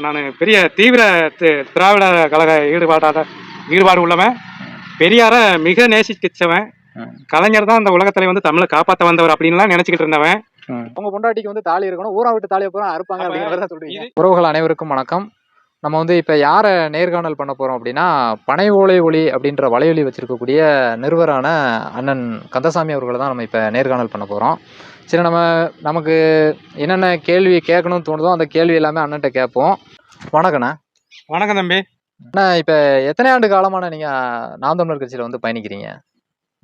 நான் பெரிய தீவிர தி- திராவிட கழக ஈடுபாடாத ஈடுபாடு உள்ளவன். பெரியார மிக நேசிச்சவன். கலைஞர் தான் அந்த உலகத்துல வந்து தமிழை காப்பாத்த வந்தவர் அப்படின்லாம் நினைச்சுக்கிட்டு இருந்தவன். உங்க பொண்டாட்டிக்கு வந்து தாலி இருக்கணும் ஊரா விட்டு தாலியை போறோம் அறுப்பாங்க அப்ப அப்படிங்கிற மாதிரி சொல்றீங்க உறவுகள் அனைவருக்கும் வணக்கம். நம்ம வந்து இப்போ யாரை நேர்காணல் பண்ண போறோம் அப்படின்னா பனை ஓலை ஒளி அப்படின்ற வலையொலி வச்சிருக்கக்கூடிய நிறுவரான அண்ணன் கந்தசாமி அவர்களை தான் நம்ம இப்போ நேர்காணல் பண்ண போறோம். சரி நம்ம நமக்கு என்னென்ன கேள்வி கேட்கணும்னு தோணுதோ அந்த கேள்வி எல்லாமே அண்ணன்ட்ட கேட்போம். வணக்கண்ணா வணக்கம் தம்பி. அண்ணா இப்போ எத்தனை ஆண்டு காலமான நீங்க நாம் தமிழர் கட்சியில வந்து பயணிக்கிறீங்க?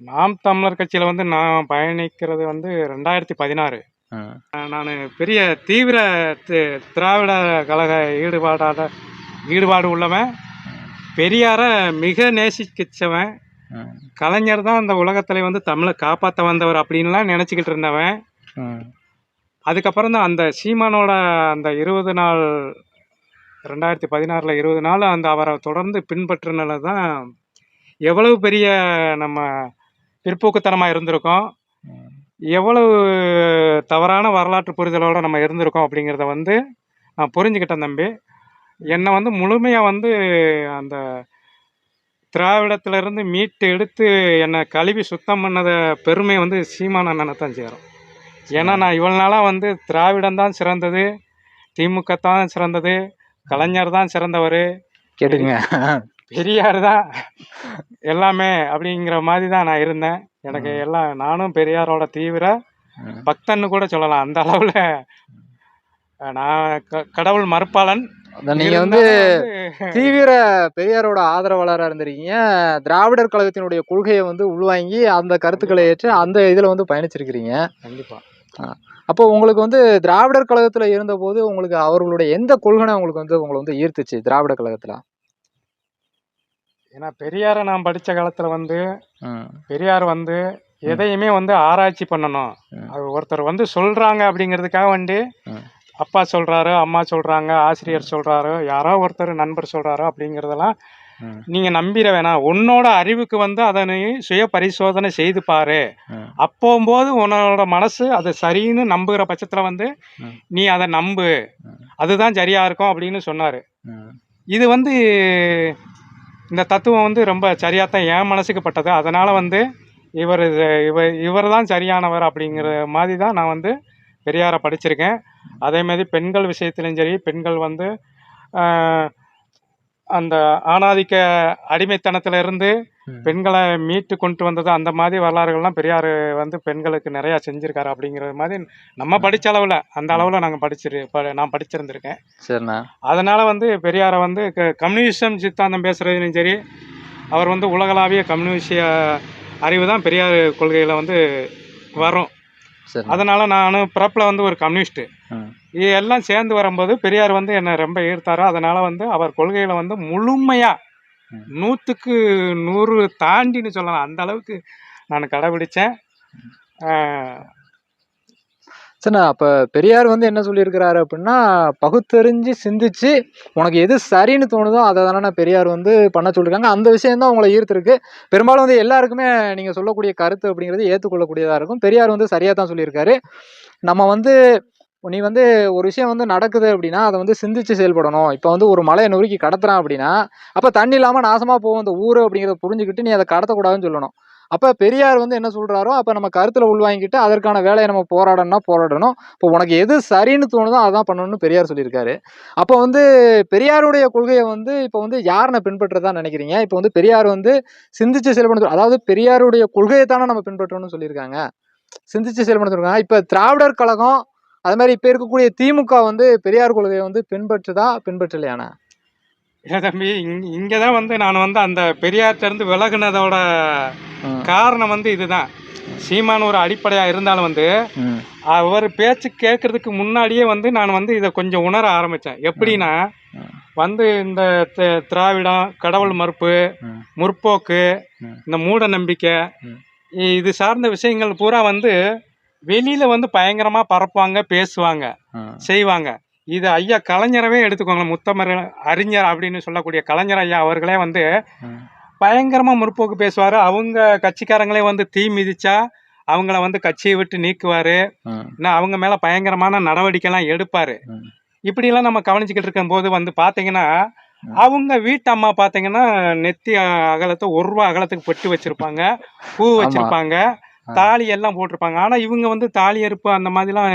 நாம் தமிழர் கட்சியில வந்து நான் பயணிக்கிறது வந்து ரெண்டாயிரத்தி பதினாறு. நான் பெரிய தீவிர திராவிட கழக ஈடுபாடாத ஈடுபாடு உள்ளவன். பெரியார மிக நேசிச்சவன். கலைஞர் தான் அந்த உலகத்துல வந்து தமிழை காப்பாற்ற வந்தவர் அப்படின்லாம் நினச்சிக்கிட்டு இருந்தவன். அதுக்கப்புறம் தான் அந்த சீமானோட அந்த இருபது நாள் ரெண்டாயிரத்தி பதினாறில் இருபது நாள் அந்த அவரை தொடர்ந்து பின்பற்றினால தான் எவ்வளவு பெரிய நம்ம பிற்போக்குத்தனமாக இருந்திருக்கோம். எவ்வளவு தவறான வரலாற்று புரிதலோடு நம்ம இருந்திருக்கோம் அப்படிங்கிறத வந்து நான் புரிஞ்சுக்கிட்டேன் தம்பி. என்னை வந்து முழுமையாக வந்து அந்த திராவிடத்திலிருந்து மீட்டு எடுத்து என்னை கழுவி சுத்தம் பண்ணதை பெருமை வந்து சீமான அண்ணனை தான் சேரும். ஏன்னா நான் இவ்வளோ நாளாக வந்து திராவிடம் தான் சிறந்தது திமுக தான் சிறந்தது கலைஞர் தான் சிறந்தவர். கேட்டுக்கங்க. பெரியார் தான் எல்லாமே அப்படிங்கிற மாதிரி தான் நான் இருந்தேன். எனக்கு எல்லாம் நானும் பெரியாரோட தீவிர. பக்தன்னு கூட சொல்லலாம். அந்த அளவில் நான் கடவுள் மறுப்பாளன். அந்த நீங்க வந்து தீவிர பெரியாரோட ஆதரவாளராக இருந்திருக்கீங்க. திராவிடர் கழகத்தினுடைய கொள்கையை வந்து உள்வாங்கி அந்த கருத்துக்களை ஏற்று அந்த இதில் வந்து பயணிச்சிருக்கிறீங்க. கண்டிப்பா. அப்போ உங்களுக்கு வந்து திராவிடர் கழகத்தில் இருந்தபோது உங்களுக்கு அவர்களுடைய எந்த கொள்கை உங்களுக்கு வந்து உங்களை வந்து ஈர்த்துச்சு திராவிட கழகத்தில் ஏன்னா பெரியாரை நான் படித்த காலத்தில் வந்து பெரியார் வந்து எதையுமே வந்து ஆராய்ச்சி பண்ணணும். அது ஒருத்தர் வந்து சொல்றாங்க அப்படிங்கிறதுக்காக வேண்டி. அப்பா சொல்றாரு அம்மா சொல்றாங்க ஆசிரியர் சொல்றாரு யாரோ ஒருத்தர் நண்பர் சொல்றாரு அப்படிங்கிறதெல்லாம். நீங்க நம்பிட வேணாம் உன்னோட அறிவுக்கு வந்து அதை நீ சுய பரிசோதனை செய்து பாரு. அப்போம்போது உன்னோட மனசு அது சரின்னு நம்புகிற பட்சத்தில் வந்து. நீ அதை நம்பு. அதுதான் சரியா இருக்கும் அப்படின்னு சொன்னார். இது வந்து இந்த தத்துவம் வந்து ரொம்ப சரியாக தான் என் மனசுக்கு பட்டது. அதனால் வந்து இவர் இவர் இவர் தான் சரியானவர் அப்படிங்கிற மாதிரி தான் நான் வந்து பெரியாரை படிச்சிருக்கேன். அதே மாதிரி பெண்கள் விஷயத்துலையும் சரி பெண்கள் வந்து அந்த ஆணாதிக்க அடிமைத்தனத்துல இருந்து பெண்களை மீட்டு கொண்டு வந்தது அந்த மாதிரி வரலாறுகள்லாம் பெரியார் வந்து பெண்களுக்கு நிறையா செஞ்சுருக்காரு அப்படிங்கிற மாதிரி நம்ம படித்த அளவில் அந்த அளவில் நாங்கள் படிச்சிரு ப- நான் படிச்சிருந்திருக்கேன். சரிண்ணா. அதனால் வந்து பெரியாரை வந்து க- கம்யூனிசம் சித்தாந்தம் பேசுகிறதுலையும் சரி அவர் வந்து உலகளாவிய கம்யூனிஸ்டிய அறிவு தான் பெரியார் கொள்கையில் வந்து வரும். சரி அதனால் நான் பிறப்பில் வந்து ஒரு கம்யூனிஸ்ட்டு. இது எல்லாம் சேர்ந்து வரும்போது பெரியார் வந்து என்னை ரொம்ப ஈர்த்தாரு. அதனால் வந்து அவர் கொள்கையில் வந்து முழுமையாக ம். நூற்றுக்கு நூறு தாண்டின்னு சொல்லலாம். அந்த அளவுக்கு நான் கடைபிடிச்சேன். சரிண்ணா அப்போ பெரியார் வந்து என்ன சொல்லியிருக்கிறாரு அப்படின்னா பகுத்தறிஞ்சு சிந்திச்சு உனக்கு எது சரின்னு தோணுதோ அதை தானே பெரியார் வந்து பண்ண சொல்லியிருக்காங்க. அந்த விஷயம் தான் உங்களை ஈர்த்திருக்கு. பெரும்பாலும் வந்து எல்லாருக்குமே நீங்கள் சொல்லக்கூடிய கருத்து அப்படிங்கிறது ஏற்றுக்கொள்ளக்கூடியதாக இருக்கும். பெரியார் வந்து சரியாக தான் சொல்லியிருக்காரு. நம்ம வந்து நீ வந்து ஒரு விஷயம் வந்து நடக்குது அப்படின்னா அதை வந்து சிந்திச்சு செயல்படணும். இப்போ வந்து ஒரு மலையை நொறுக்கி கடத்துறான் அப்படின்னா அப்போ தண்ணி இல்லாமல் நாசமாக போகும். அந்த ஊர் அப்படிங்கிறத புரிஞ்சுக்கிட்டு நீ அதை கடத்தக்கூடாதுன்னு சொல்லணும். அப்போ பெரியார் வந்து என்ன சொல்கிறாரோ அப்போ நம்ம கருத்தில் உள்வாங்கிட்டு அதற்கான வேலையை நம்ம போராடணும்னா போராடணும். இப்போ உனக்கு எது சரின்னு தோணுதோ அதான் பண்ணணும்னு பெரியார் சொல்லியிருக்காரு. அப்போ வந்து பெரியாருடைய கொள்கையை வந்து இப்போ வந்து யாரனை பின்பற்றதா நினைக்கிறீங்க? இப்போ வந்து பெரியார் வந்து சிந்திச்சு செயல்பட அதாவது பெரியாருடைய கொள்கையை தானே நம்ம பின்பற்றணும்னு சொல்லியிருக்காங்க. சிந்திச்சு செயல்பட சொல்லியிருக்காங்க. இப்போ திராவிடர் கழகம் அது மாதிரி இப்போ இருக்கக்கூடிய திமுக வந்து பெரியார் கொள்கையை வந்து பின்பற்றுதா பின்பற்றலையாண்ணா இல்லை தம்பி இங் இங்கே தான் வந்து நான் வந்து அந்த பெரியார்கிட்டருந்து விலகுனதோட. காரணம் வந்து இதுதான் சீமான் ஒரு அடிப்படையாக இருந்தாலும் வந்து அவர் பேச்சு கேட்கறதுக்கு முன்னாடியே வந்து நான் வந்து இதை கொஞ்சம் உணர ஆரம்பித்தேன் எப்படின்னா. வந்து இந்த திராவிடம் கடவுள் மறுப்பு. முற்போக்கு. இந்த மூட நம்பிக்கை இது சார்ந்த விஷயங்கள் பூரா வந்து வெளியில் வந்து பயங்கரமாக பரப்புவாங்க பேசுவாங்க செய்வாங்க இது ஐயா கலைஞரவே எடுத்துக்கோங்க முத்தமர் அறிஞர் அப்படின்னு சொல்லக்கூடிய கலைஞர் ஐயா அவர்களே வந்து ம். பயங்கரமாக முற்போக்கு பேசுவார் அவங்க கட்சிக்காரங்களே வந்து தீ மிதிச்சா அவங்கள வந்து கட்சியை விட்டு நீக்குவார் அவங்க மேலே பயங்கரமான நடவடிக்கைலாம் எடுப்பார் ம். இப்படியெல்லாம் நம்ம கவனிச்சுக்கிட்டு இருக்கும்போது வந்து பார்த்தீங்கன்னா ம். அவங்க வீட்டு அம்மா பார்த்தீங்கன்னா நெத்தி அகலத்தை ஒரு ரூபா அகலத்துக்கு பொட்டு வச்சிருப்பாங்க பூ. வச்சிருப்பாங்க. தாலி எல்லாம் போட்டிருப்பாங்க. ஆனா இவங்க வந்து தாலி அறுப்பு அந்த மாதிரிலாம்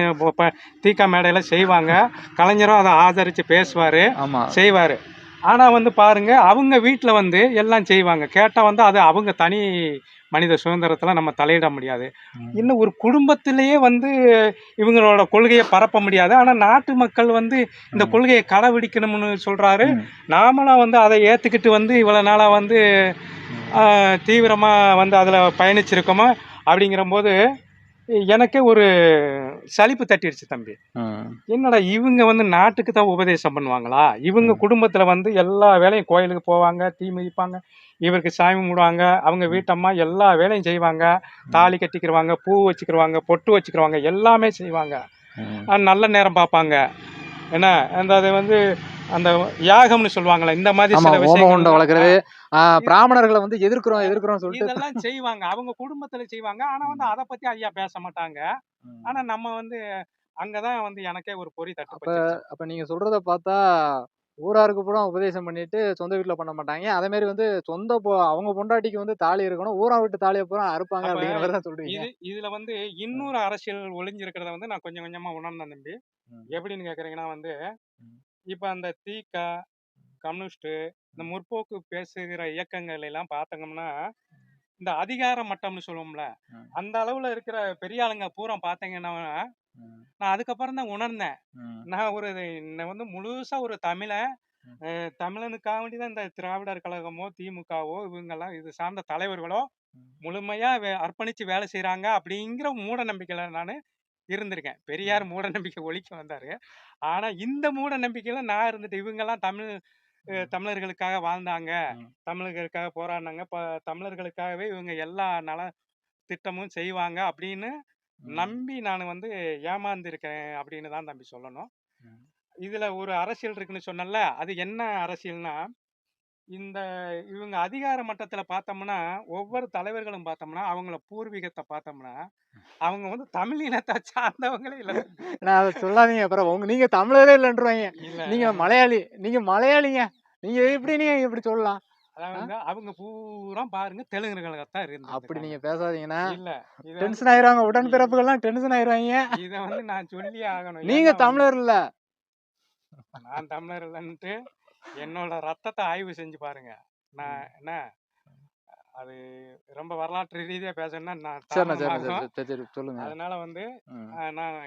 தீக்கா மேடையில செய்வாங்க. கலைஞரும் அதை ஆதரிச்சு பேசுவாரு செய்வாரு. ஆனா வந்து பாருங்க அவங்க வீட்டில் வந்து எல்லாம் செய்வாங்க. கேட்டா வந்து அது அவங்க தனி மனித சுதந்திரத்துல நம்ம தலையிட முடியாது. இன்னும் ஒரு குடும்பத்திலேயே வந்து இவங்களோட கொள்கையை பரப்ப முடியாது. ஆனா நாட்டு மக்கள் வந்து இந்த. கொள்கையை கடைபிடிக்கணும்னு சொல்றாரு. ம். நாமளும் வந்து அதை ஏத்துக்கிட்டு வந்து இவ்வளவு நாளா வந்து ஆஹ், தீவிரமா வந்து அதுல பயணிச்சிருக்கோமா? அப்படிங்கிறபோது எனக்கே ஒரு சலிப்பு தட்டிடுச்சு தம்பி. என்னடா இவங்க வந்து நாட்டுக்கு தான் உபதேசம் பண்ணுவாங்களா? இவங்க. குடும்பத்துல வந்து எல்லா வேலையும் கோயிலுக்கு போவாங்க தீ மிதிப்பாங்க இவருக்கு சாமி கும்பிடுவாங்க அவங்க வீட்டம்மா எல்லா வேலையும் செய்வாங்க தாலி கட்டிக்கிருவாங்க பூ வச்சுக்கிருவாங்க பொட்டு வச்சுக்கிருவாங்க எல்லாமே செய்வாங்க. நல்ல நேரம் பார்ப்பாங்க. என்ன? அந்த அது வந்து அந்த யாகம்னு சொல்லுவாங்களே இந்த மாதிரி சில விஷயங்கள் வளர்க்கறது. பிராமணர்களை வந்து எதிர்க்கிறோம் எதிர்க்கிறோம் சொல்லிட்டு. இதெல்லாம் செய்வாங்க. அவங்க குடும்பத்துல செய்வாங்க. ஆனா வந்து அதை பத்தி ஐயா பேச மாட்டாங்க. ஆனா நம்ம வந்து அங்கதான் வந்து எனக்கே ஒரு பொறி தட்டு அப்ப நீங்க சொல்றத பார்த்தா ஊராருக்கு பூரா உபதேசம் பண்ணிட்டு சொந்த வீட்டுல பண்ண மாட்டாங்க. அதே மாதிரி வந்து சொந்த அவங்க பொண்டாட்டிக்கு வந்து தாலி இருக்கணும். ஊரா விட்டு தாலியை பூரா அறுப்பாங்க அப்ப அப்படிங்கிற மாதிரி தான் சொல்றீங்க. இது இதுல வந்து இன்னொரு அரசியல் ஒளிஞ்சிருக்கிறத வந்து நான் கொஞ்சம் கொஞ்சமா உணர்ந்தேன் தம்பி. எப்படின்னு கேக்குறீங்கன்னா வந்து. இப்ப அந்த தீகா கம்யூனிஸ்ட் இந்த முற்போக்கு பேசுகிற இயக்கங்கள் எல்லாம் பார்த்தோம்னா இந்த அதிகார மட்டம்னு சொல்லுவோம்ல. அந்த அளவுல இருக்கிற பெரிய ஆளுங்க பூரா பார்த்தீங்கன்னா ம். நான் அதுக்கப்புறம் தான் உணர்ந்தேன். நான் ஒரு நான் வந்து முழுசா ஒரு தமிழன் தமிழனுக்காக வேண்டி தான் இந்த திராவிடர் கழகமோ திமுகவோ இவங்கெல்லாம் இது சார்ந்த தலைவர்களோ. முழுமையா அர்ப்பணிச்சு வேலை செய்றாங்க அப்படிங்கிற மூட நம்பிக்கையில நான் இருந்திருக்கேன். பெரியார் மூட நம்பிக்கை ஒழிக்க வந்தாரு. ஆனா இந்த மூட நம்பிக்கையில நான் இருந்துட்டு இவங்கெல்லாம் தமிழ் தமிழர்களுக்காக வாழ்ந்தாங்க. தமிழர்களுக்காக போராடினாங்க. இப்போ தமிழர்களுக்காகவே இவங்க எல்லா நல திட்டமும் செய்வாங்க அப்படின்னு. நம்பி நான் வந்து ஏமாந்துருக்கேன் அப்படின்னு தான் தம்பி சொல்லணும். இதுல ஒரு அரசியல் இருக்குன்னு சொன்னல அது என்ன அரசியல்னா இந்த இவங்க அதிகார மட்டத்துல பார்த்தோம்னா ஒவ்வொரு தலைவர்களும் பார்த்தோம்னா அவங்கள பூர்வீகத்தை பார்த்தோம்னா அவங்க வந்து தமிழ் இனத்தை சார்ந்தவங்களே இல்ல. நான் அதை சொல்லாதீங்க அப்புறம் உங்க நீங்க தமிழரே இல்லைன்றவாங்க. இல்ல. நீங்க மலையாளி நீங்க மலையாளிங்க. நீங்க எப்படி நீங்க இப்படி சொல்லலாம்? அதாவது அவங்க பூரா பாருங்க தெலுங்குகளாகத்தான் இருந்து அப்படி நீங்க. பேசாதீங்கன்னா இல்ல டென்ஷன் ஆயிருவாங்க உடன்பிறப்புகள்லாம் டென்ஷன் ஆயிருவாங்க இத வந்து நான் சொல்லியே ஆகணும். நீங்க தமிழர் இல்ல. நான் தமிழர் இல்லைன்ட்டு என்னோட ரத்தத்தை ஆய்வு செஞ்சு பாருங்க. நான் என்ன அது ரொம்ப வரலாற்று ரீதியா பேசணும்னா நான் சொல்லுங்க. அதனால வந்து நான்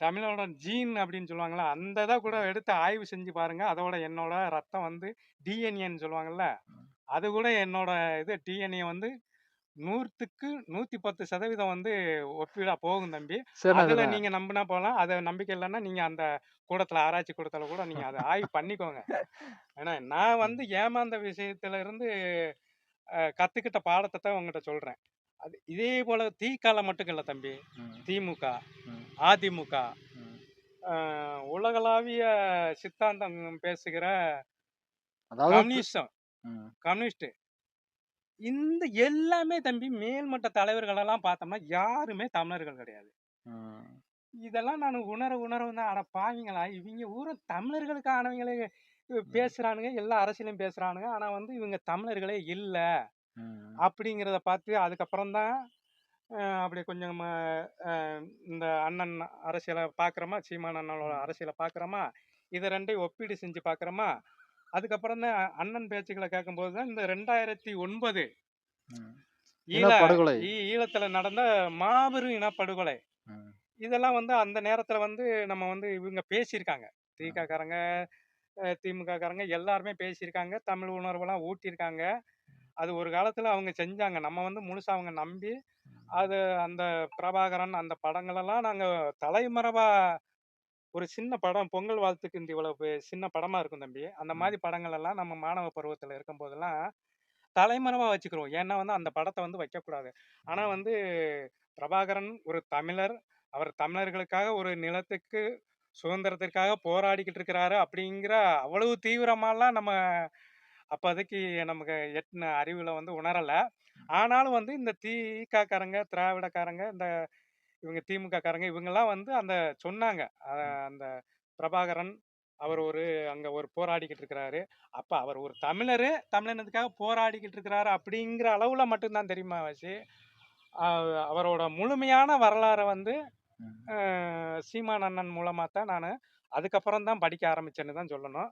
தமிழோட ஜீன் அப்படின்னு சொல்லுவாங்கல்ல அந்த இதை கூட எடுத்து ஆய்வு செஞ்சு பாருங்க. அதோட என்னோட ரத்தம் வந்து டிஎன்ஏன்னு சொல்லுவாங்கல்ல அது கூட என்னோட இது டிஎன்ஏ வந்து நூற்றுக்கு நூத்தி பத்து சதவீதம் வந்து ஒப்பீடா போகும் தம்பி. அதுல நீங்க நம்பினா போகலாம் அதை நம்பிக்கை இல்லைன்னா நீங்க அந்த கூடத்துல ஆராய்ச்சி கூடத்துல கூட நீங்க அதை ஆய்வு பண்ணிக்கோங்க. ஏன்னா நான் வந்து ஏமாந்த விஷயத்துல இருந்து கத்துக்கிட்ட பாடத்தை தான் உங்ககிட்ட சொல்றேன். அது இதே போல தீக்கால மட்டும் இல்லை தம்பி. திமுக அதிமுக உலகளாவிய சித்தாந்தம் பேசுகிற அதாவது கம்யூனிசம். ம், கம்யூனிஸ்ட் இந்த எல்லாமே தம்பி மேல்மட்ட தலைவர்கள் எல்லாம் பார்த்தோம்னா யாருமே தமிழர்கள் கிடையாது. இதெல்லாம் நான் உணர உணர வந்து அட பாவிங்களா! இவங்க ஊர தமிழர்களுக்கானவங்களே பேசுறானுங்க எல்லா அரசியலையும் பேசுறானுங்க. ஆனா வந்து இவங்க தமிழர்களே இல்ல. அப்படிங்கிறத பார்த்து அதுக்கப்புறம் தான் அப்படி கொஞ்சம் இந்த அண்ணன் அரசியலை பார்க்குறோமா சீமான் அண்ணனோட அரசியலை பார்க்குறோமா இதை ரெண்டையும் ஒப்பீடு செஞ்சு பார்க்குறோமா அதுக்கப்புறம் தான் அண்ணன் பேச்சுக்களை கேட்கும்போது தான் இந்த ரெண்டாயிரத்தி ஒன்பது ஈழத்துல நடந்த மாபெரும் இனப்படுகொலை. இதெல்லாம் வந்து அந்த நேரத்துல வந்து நம்ம வந்து இவங்க பேசியிருக்காங்க. திகாக்காரங்க திமுக காரங்க எல்லாருமே பேசியிருக்காங்க. தமிழ் உணர்வெல்லாம் ஊட்டியிருக்காங்க. அது ஒரு காலத்துல அவங்க செஞ்சாங்க. நம்ம வந்து முழுசா அவங்க நம்பி அது அந்த பிரபாகரன் அந்த படங்களெல்லாம் நாங்க தலைமறைவா ஒரு சின்ன படம் பொங்கல் வாழ்த்துக்கு இந்த இவ்வளவு பெ- சின்ன படமா இருக்கும் தம்பி. அந்த ம். மாதிரி படங்கள் எல்லாம் நம்ம மாணவ பருவத்துல இருக்கும் போதெல்லாம் தலைமறைவா வச்சுக்கிறோம் ஏன்னா வந்து அந்த படத்தை வந்து வைக்கக்கூடாது. ஆனா வந்து பிரபாகரன் ஒரு தமிழர். அவர் தமிழர்களுக்காக ஒரு நிலத்துக்கு சுதந்திரத்திற்காக போராடிக்கிட்டு இருக்கிறாரு அப்படிங்கிற அவ்வளவு தீவிரமாலாம் நம்ம அப்போதைக்கு நமக்கு எட்டின அறிவுல வந்து உணரல. ஆனாலும் வந்து இந்த திகாக்காரங்க திராவிடக்காரங்க இந்த இவங்க திமுக காரங்க இவங்கெல்லாம் வந்து அந்த சொன்னாங்க. அந்த பிரபாகரன் அவர் ஒரு அங்கே ஒரு போராடிக்கிட்டு இருக்கிறாரு. அப்போ அவர் ஒரு தமிழர் தமிழினத்துக்காக போராடிக்கிட்டு இருக்கிறாரு அப்படிங்கிற அளவில் மட்டும்தான் தெரியுமா வாசி ஆஹ் அவரோட முழுமையான வரலாறை வந்து சீமான் அண்ணன் மூலமாக தான் நான் அதுக்கப்புறம் தான் படிக்க ஆரம்பிச்சேன்னு தான் சொல்லணும்.